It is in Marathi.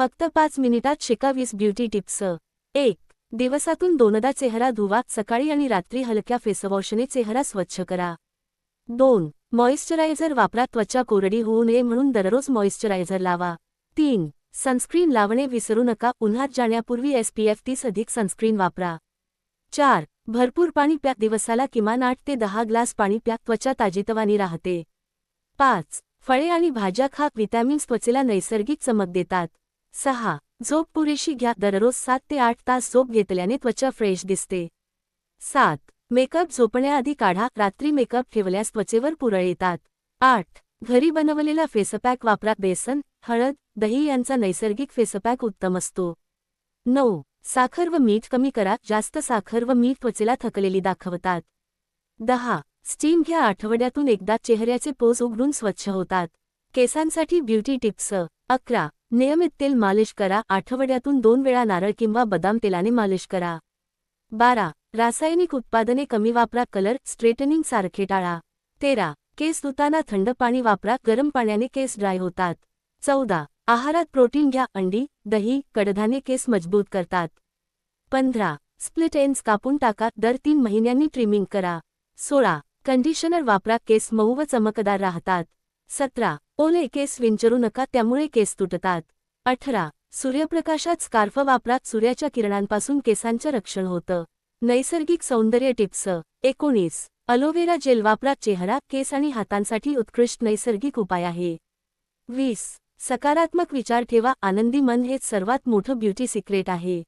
फक्त पाच मिनिटात शिका वीस ब्युटी टिप्स. एक दिवसातून दोनदा चेहरा धुवा सकाळी आणि रात्री हलक्या फेसवॉशने चेहरा स्वच्छ करा. दोन मॉइश्चरायझर वापरा त्वचा कोरडी होऊ नये म्हणून दररोज मॉइश्चरायझर लावा. तीन सनस्क्रीन लावणे विसरू नका उन्हात जाण्यापूर्वी एसपीएफ तीस अधिक सनस्क्रीन वापरा. चार भरपूर पाणी प्या दिवसाला किमान आठ ते दहा ग्लास पाणी प्या त्वचा ताजितवानी राहते. पाच फळे आणि भाज्या खा विटॅमिन्स त्वचेला नैसर्गिक चमक देतात. सहा. झोप पुरेशी घ्या. दररोज सात ते आठ तास झोप घेतल्याने त्वचा फ्रेश दिसते. सात. मेकअप झोपण्याआधी काढा. रात्री मेकअप ठेवल्यास त्वचेवर पुरळ येतात. आठ. घरी बनवलेला फेसपॅक वापरा. बेसन हळद दही यांचा नैसर्गिक फेसपॅक उत्तम असतो. नऊ. साखर व मीठ कमी करा. जास्त साखर व मीठ त्वचेला थकलेली दाखवतात. दहा. स्टीम घ्या. आठवड्यातून एकदा चेहऱ्याचे पोज उघडून स्वच्छ होतात. केसांसाठी ब्युटी टिप्स. अकरा. नियमित तेल मालिश करा. आठवड्यातून दोन वेळा नारळ किंवा बदाम तेलाने मालिश करा. बारा. रासायनिक उत्पादने कमी वापरा. कलर स्ट्रेटनिंग सारखे टाळा. तेरा. केस धुताना थंड पाणी वापरा. गरम पाण्याने केस ड्राय होतात. चौदा. आहारात प्रोटीन घ्या. अंडी दही कडधान्य केस मजबूत करतात. पंधरा. स्प्लिट एन्स कापून टाका. दर तीन महिन्यांनी ट्रिमिंग करा. सोळा. कंडिशनर वापरा. केस मऊ व चमकदार राहतात. सतरा. ओले केस विंचरू नका त्यामुळे केस तुटतात. अठरा. सूर्यप्रकाशात स्कार्फ वापरात सूर्याच्या किरणांपासून केसांचं रक्षण होतं. नैसर्गिक सौंदर्य टिप्स. एकोणीस. अलोवेरा जेल वापरात चेहरा केस आणि हातांसाठी उत्कृष्ट नैसर्गिक उपाय आहे. वीस. सकारात्मक विचार ठेवा आनंदी मन हेच सर्वात मोठं ब्युटी सिक्रेट आहे.